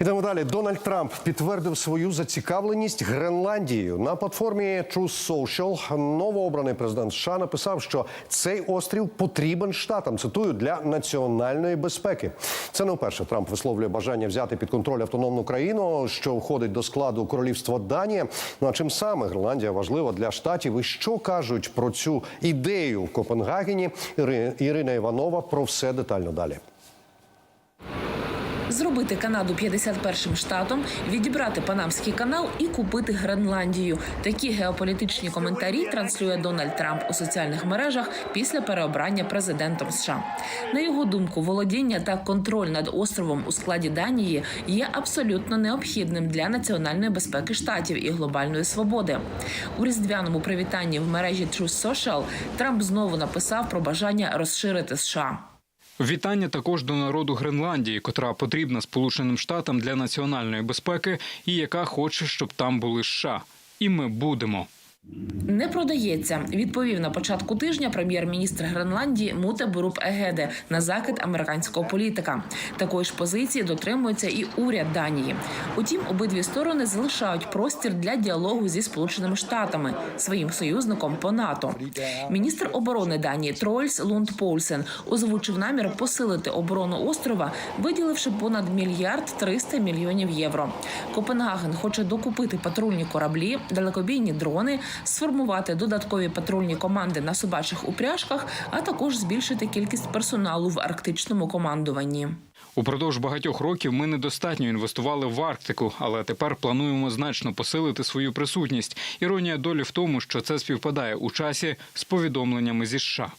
Ідемо далі. Дональд Трамп підтвердив свою зацікавленість Гренландією. На платформі Truth Social новообраний президент США написав, що цей острів потрібен штатам. Цитую для національної безпеки. Це не вперше Трамп висловлює бажання взяти під контроль автономну країну, що входить до складу королівства Данія. Ну а чим саме Гренландія важлива для штатів? І що кажуть про цю ідею в Копенгагені? Іри- Ірина Іванова про все детально далі. Зробити Канаду 51-м штатом, відібрати Панамський канал і купити Гренландію. Такі геополітичні коментарі транслює Дональд Трамп у соціальних мережах після переобрання президентом США. На його думку, володіння та контроль над островом у складі Данії є абсолютно необхідним для національної безпеки штатів і глобальної свободи. У різдвяному привітанні в мережі Truth Social Трамп знову написав про бажання розширити США. Вітання також до народу Гренландії, котра потрібна Сполученим Штатам для національної безпеки і яка хоче, щоб там були США. І ми будемо. Не продається, відповів на початку тижня прем'єр-міністр Гренландії Муте Буруп Егеде на закид американського політика. Такої ж позиції дотримується і уряд Данії. Утім, обидві сторони залишають простір для діалогу зі сполученими штатами, своїм союзником по НАТО. Міністр оборони Данії Трольс Лунд Поульсен озвучив намір посилити оборону острова, виділивши понад мільярд 300 мільйонів євро. Копенгаген хоче докупити патрульні кораблі, далекобійні дрони, сформувати додаткові патрульні команди на собачих упряжках, а також збільшити кількість персоналу в арктичному командуванні. Упродовж багатьох років ми недостатньо інвестували в Арктику, але тепер плануємо значно посилити свою присутність. Іронія долі в тому, що це співпадає у часі з повідомленнями зі США.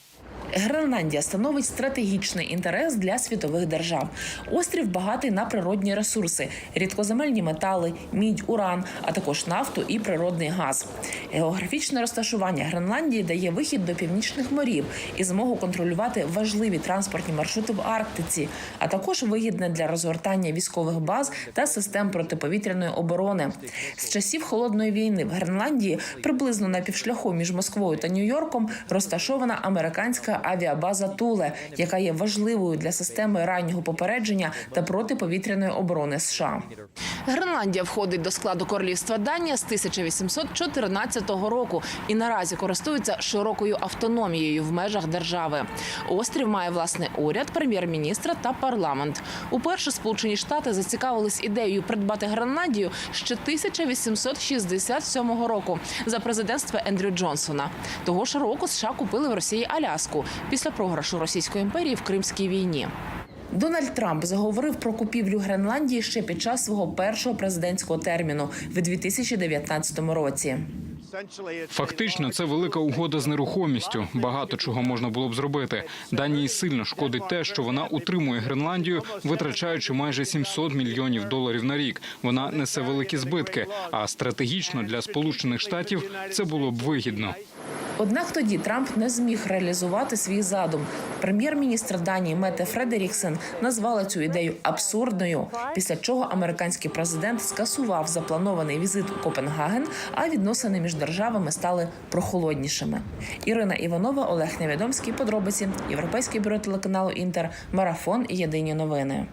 Гренландія становить стратегічний інтерес для світових держав. Острів багатий на природні ресурси, рідкоземельні метали, мідь, уран, а також нафту і природний газ. Географічне розташування Гренландії дає вихід до північних морів і змогу контролювати важливі транспортні маршрути в Арктиці, а також вигідне для розгортання військових баз та систем протиповітряної оборони. З часів холодної війни в Гренландії приблизно на півшляху між Москвою та Нью-Йорком розташована американська авіабаза Туле, яка є важливою для системи раннього попередження та протиповітряної оборони США. Гренландія входить до складу королівства Данія з 1814 року і наразі користується широкою автономією в межах держави. Острів має власний уряд, прем'єр-міністра та парламент. Уперше Сполучені Штати зацікавились ідеєю придбати Гренландію ще 1867 року за президентства Ендрю Джонсона. Того ж року США купили в Росії Аляску після програшу Російської імперії в Кримській війні. Дональд Трамп заговорив про купівлю Гренландії ще під час свого першого президентського терміну в 2019 році. Фактично, це велика угода з нерухомістю. Багато чого можна було б зробити. Данії сильно шкодить те, що вона утримує Гренландію, витрачаючи майже 700 мільйонів доларів на рік. Вона несе великі збитки. А стратегічно для Сполучених Штатів це було б вигідно. Однак тоді Трамп не зміг реалізувати свій задум. Прем'єр-міністр Данії Мете Фредеріксен назвала цю ідею абсурдною. Після чого американський президент скасував запланований візит у Копенгаген, а відносини між державами стали прохолоднішими. Ірина Іванова, Олег Невідомський. Подробиці Європейське бюро телеканалу Інтер, Марафон і Єдині новини.